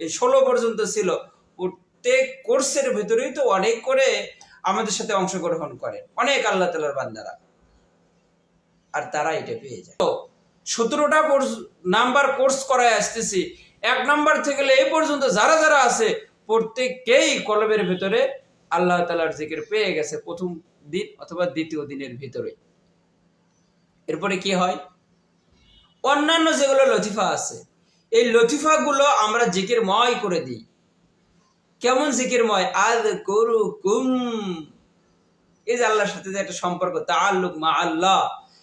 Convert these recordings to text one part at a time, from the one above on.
এই ষোলো পর্যন্ত ছিল। প্রত্যেক কোর্সের ভেতরেই তো অনেক করে আমাদের সাথে অংশগ্রহণ করে। অনেক আল্লাহ তালার বান্দারা। আর তারা এটা পেয়ে যায়। তো সতেরোটা নাম্বার কোর্স করায় আসতেছি। এক নাম্বার থেকে এই পর্যন্ত যারা যারা আছে, প্রত্যেককেই কলবের ভেতরে আল্লাহ তালার জিকির পেয়ে গেছে প্রথম দিন অথবা দ্বিতীয় দিনের ভিতরে। এরপরে কি হয়? অন্যান্য যেগুলো লতিফা আছে এই লতিফাগুলো আমরা জিকির ময় করে দিই। কেমন জিকির ময় আদ করু কুম এই যে আল্লাহর সাথে যে একটা সম্পর্ক তাল্লুক মা আল্লাহ।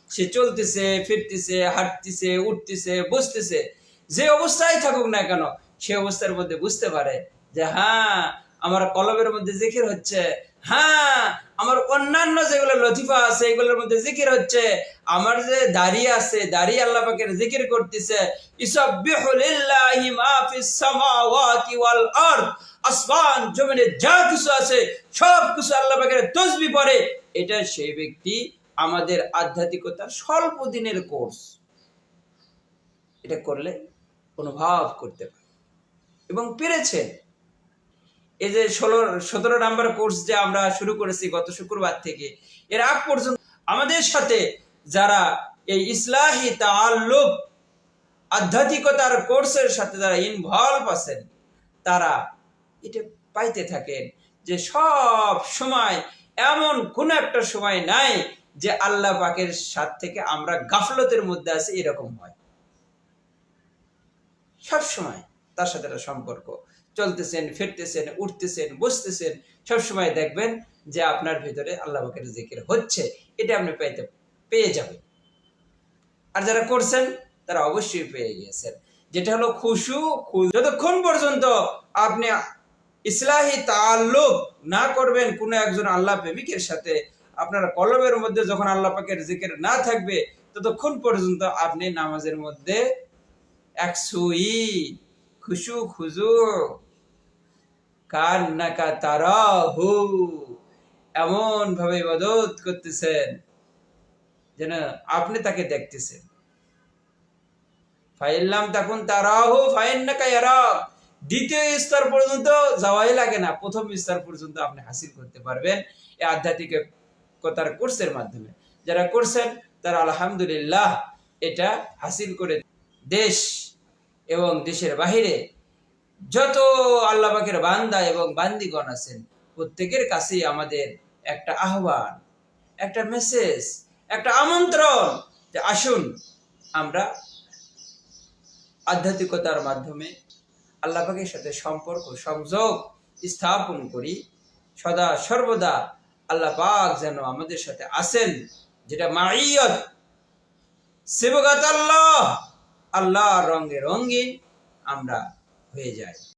সে চলতেছে, ফিরতেছে, হাঁটতেছে, উঠতেছে, বসতেছে। যে অবস্থায় থাকুক না কেন, সে অবস্থার মধ্যে বুঝতে পারে যে হ্যাঁ আমার কলমের মধ্যে জিকির হচ্ছে হ্যাঁ আমার অন্যান্য যেগুলো লতিফা আছে, এগুলোর মধ্যে জিকির হচ্ছে। আমার যে দাড়ি আছে, দাড়ি আল্লাহ পাকের জিকির করতেছে ইসাব্বিহুলিল্লাহি মা ফিস সামাওয়াতি ওয়াল আরদ আসমান, জমিনে যা কিছু আছে, সব কিছু আল্লাহ পাকের তসবি পড়ে। এটা সেই ব্যক্তি আমাদের আধ্যাত্মিকতার স্বল্প দিনের কোর্স। এটা করলে অনুভব করতে পারে। এবং পেরেছেন এই যে ষোলো, সতেরো নাম্বার কোর্স যে আমরা শুরু করেছি গত শুক্রবার থেকে, এর আগ পর্যন্ত আমাদের সাথে যারা এই ইসলাহি তাল্লুক আধ্যাত্মিকতার কোর্সের সাথে যারা ইনভলভ আছেন, তারা এটা পাইতে থাকেন যে সব সময় এমন কোন একটা সময় নাই যে আল্লাহ পাকের সাথ থেকে আমরা গাফলতের মধ্যে আছি, এরকম হয়। সব সময় তার সাথে একটা সম্পর্ক। চলতেছেন, ফিরতেছেন, উঠতেছেন, বসতেছেন সব সময় দেখবেন যে আপনার ভিতরে আল্লাহ জিকির হচ্ছে, এটা আপনি পেতে পেয়ে যাবেন। আর যারা করছেন, তারা অবশ্যই পেয়ে গিয়েছেন। যেটা হলো খুশু যতক্ষণ পর্যন্ত আপনি ইসলাহি তাল্লুক না করবেন, কোনো একজন আল্লাহ প্রেমিকের সাথে, আপনার কলমের মধ্যে যখন আল্লাহ পাকের জিকির না থাকবে, ততক্ষণ পর্যন্ত আপনি নামাজের মধ্যে একসুই খুশু, খুজু এমন ভাবে ইবাদত করতেছেন যেন আপনি তাকে দেখতেছেন। ফাইল্লাম তখন তারাহু, ফাইন্নাকা ইয়ারাক। দ্বিতীয় স্তর পর্যন্ত যাওয়াই লাগে না। প্রথম স্তর পর্যন্ত আপনি হাসিল করতে পারবেন এই আধ্যাত্মিকতার কোর্সের মাধ্যমে। যারা করছেন, তারা আলহামদুলিল্লাহ এটা হাসিল করে দেশ এবং দেশের বাহিরে যত আল্লাহ পাকের বান্দা এবং বান্দিগণ আছেন, প্রত্যেকের কাছেই আমাদের একটা আহ্বান, একটা মেসেজ একটা আমন্ত্রণ যে আসুন, আমরা আধ্যাত্মিকতার মাধ্যমে আল্লাহ পাকের সাথে সম্পর্ক, সংযোগ স্থাপন করি। সদা সর্বদা আল্লাহ পাক যেন আমাদের সাথে আসেন যেটা মাইয়ত সেবগাত আল্লাহ আল্লাহ রঙে রঙিন, আমরা হয়ে যাই